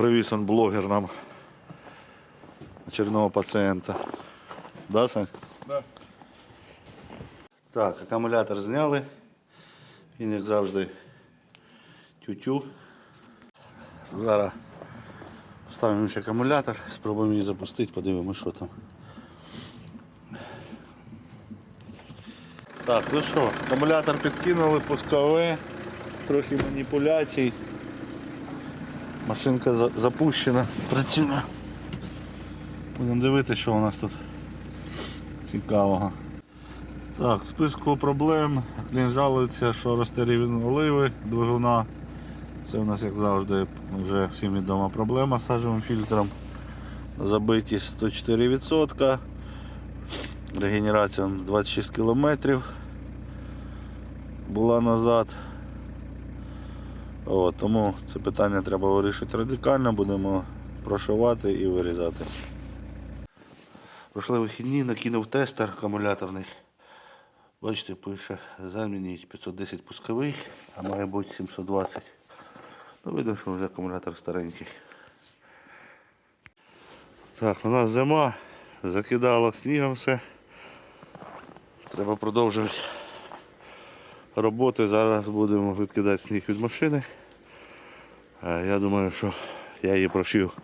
привіз он блогер нам очередного пацієнта. Да, Сань? Да. Так, акумулятор зняли. Він, як завжди, тютю. Зараз вставимо ще акумулятор, спробуємо її запустити, подивимося, що там. Так, ну що, акумулятор підкинули, пускове, трохи маніпуляцій. Машинка запущена, працює. Будемо дивитися, що у нас тут цікавого. Так, в списку проблем. Клін жалується, що росте рівень оливи двигуна. Це у нас, як завжди, вже всім відома проблема з сажевим фільтром. Забитість 104%. Регенерація 26 км. Була назад. О, тому це питання треба вирішити радикально, будемо прошивати і вирізати. Пройшли вихідні, накинув тестер акумуляторний. Бачите, пише замініть 510 пусковий, а має бути 720. Ну, видно, що вже акумулятор старенький. Так, у нас зима, закидало снігом все. Треба продовжувати роботи. Зараз будемо відкидати сніг від машини. Е, Я думаю, що я її прошив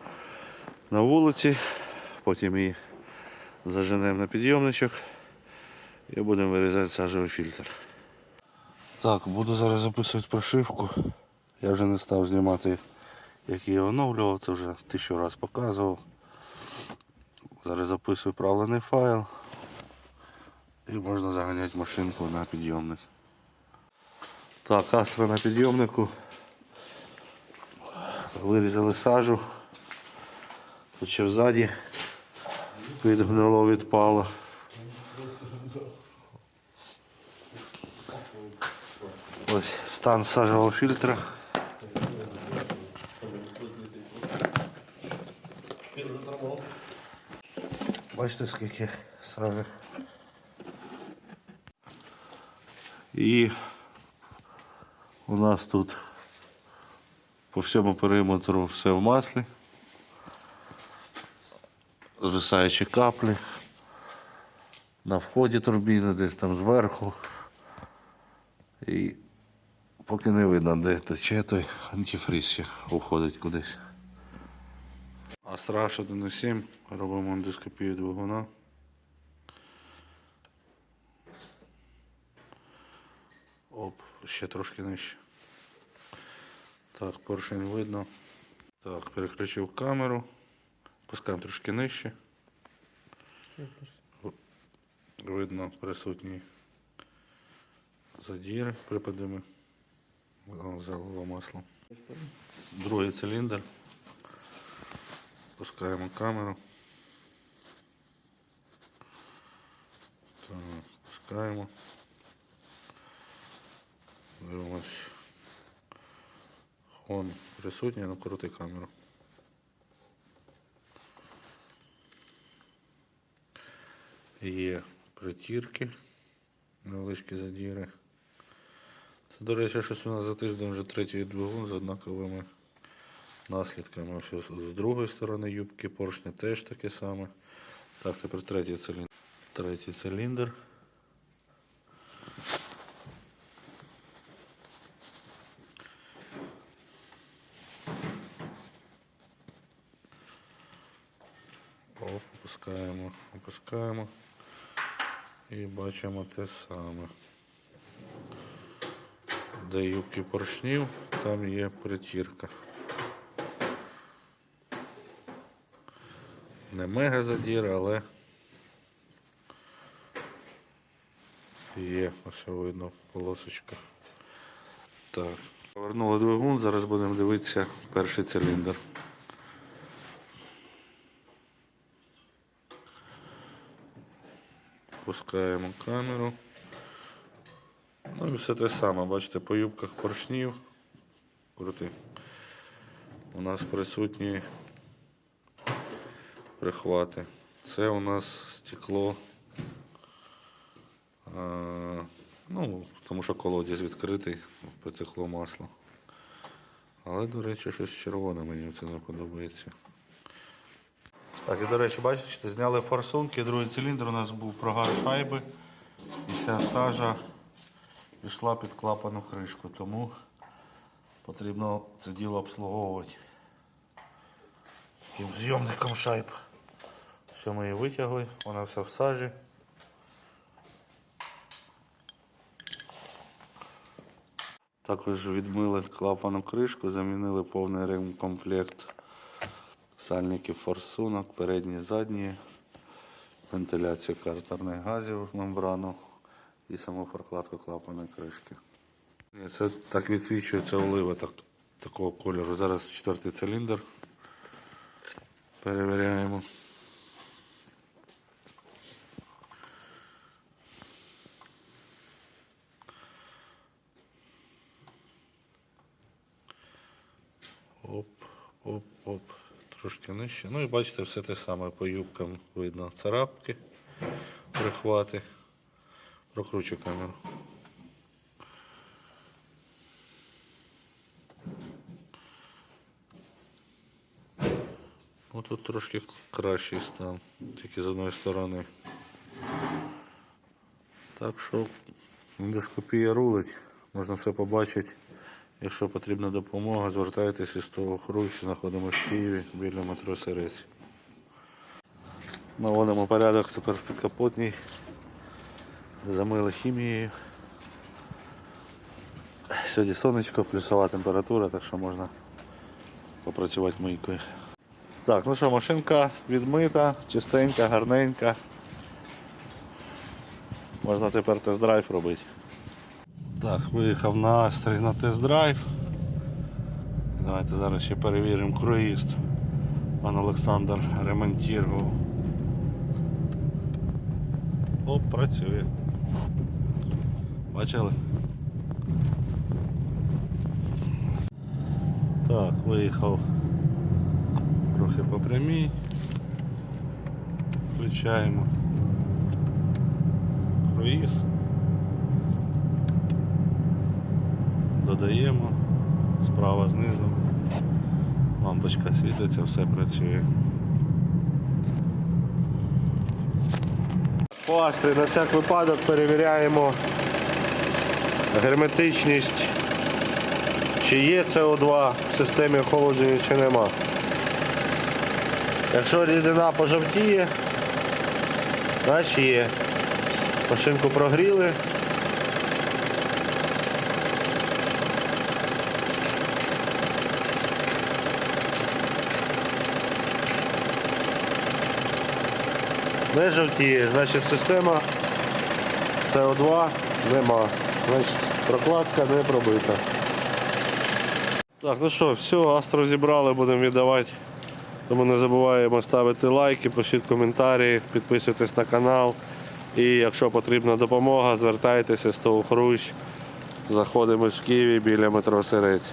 на вулиці, потім її заженемо на підйомничок і будемо вирізати сажевий фільтр. Так, буду зараз записувати прошивку. Я вже не став знімати, як її оновлював, це вже тисячу разів показував. Зараз записую правлений файл і можна заганяти машинку на підйомник. Так, астра на підйомнику. Вирізали сажу. Тут ще ззаді відгнило відпало. Ось стан сажевого фільтра. Бачите, скільки сажи. І у нас тут по всьому периметру все в маслі. Звисаючі каплі. На вході турбіни, десь там зверху. І поки не видно, де тече той антифриз уходить кудись. Астраш 1.7, робимо ендоскопію двигуна. Оп, ще трошки нижче. Так, поршень видно. Так, переключив камеру. Пускаємо трошки нижче. Видно присутні задіри, припадемо залило масло. Другий циліндр. Пускаємо камеру. Так, пускаємо. Дивимось. Хон присутній, ну крути камеру. Є притірки, невеличкі задіри. Це, до речі, щось у нас за тиждень вже третій двигун з однаковими наслідками. Ось з другої сторони юбки поршня теж таке саме. Так, тепер третій циліндр. Третій циліндр. Опускаємо, опускаємо і бачимо те саме. Де юбки поршнів, там є притірка. Не мега задір, але є, ось видно полосочка. Так. Повернули двигун, зараз будемо дивитися перший циліндр. Пускаємо камеру. Ну і все те саме, бачите, по юбках поршнів. Крути. У нас присутні прихвати. Це у нас стекло. Ну, тому що колодязь відкритий, потекло масло. Але, до речі, щось червоне мені це не подобається. Так, і до речі, бачите, зняли форсунки, другий циліндр у нас був прогар шайби. І ця сажа пішла під клапану кришку, тому потрібно це діло обслуговувати таким зйомником шайб. Все ми її витягли, вона вся в сажі. Також відмили клапану кришку, замінили повний ремкомплект сальників форсунок, передні, задні, вентиляція картерних газів мембрану і саму прокладку клапаної кришки. Це так відсвічується олива так, такого кольору. Зараз четвертий циліндр. Перевіряємо. Оп, оп, оп. Трошки нижче. Ну і бачите, все те саме по юбкам видно царапки, прихвати. Прокручу камеру. Ну тут трошки кращий стан, тільки з одної сторони. Так що ендоскопія рулить, можна все побачити. Якщо потрібна допомога, звертайтеся з того хрущу, знаходимося в Києві біля метро Сирець. Наводимо порядок тепер в підкапотній. Замили хімією. Сьогодні сонечко, плюсова температура, так що можна попрацювати мийкою. Так, ну що, машинка відмита, чистенька, гарненька. Можна тепер тест-драйв робити. Так, виїхав на Астрі на тест-драйв. Давайте зараз ще перевіримо круїзд. Пан Олександр ремонтував. О, працює. Бачили? Так, виїхав трохи по прямій. Включаємо круїз. Додаємо справа знизу. Лампочка світиться, все працює. По на всяк випадок перевіряємо герметичність, чи є СО2 в системі охолодження, чи нема. Якщо рідина пожовтіє, значить є. Машинку прогріли. Не значить система СО2 нема. Значить прокладка не пробита. Так, ну що, все, Астро зібрали, будемо віддавати. Тому не забуваємо ставити лайки, пишіть коментарі, підписуйтесь на канал. І якщо потрібна допомога, звертайтеся з того хрущ. Заходимо в Києві біля метро Сирець.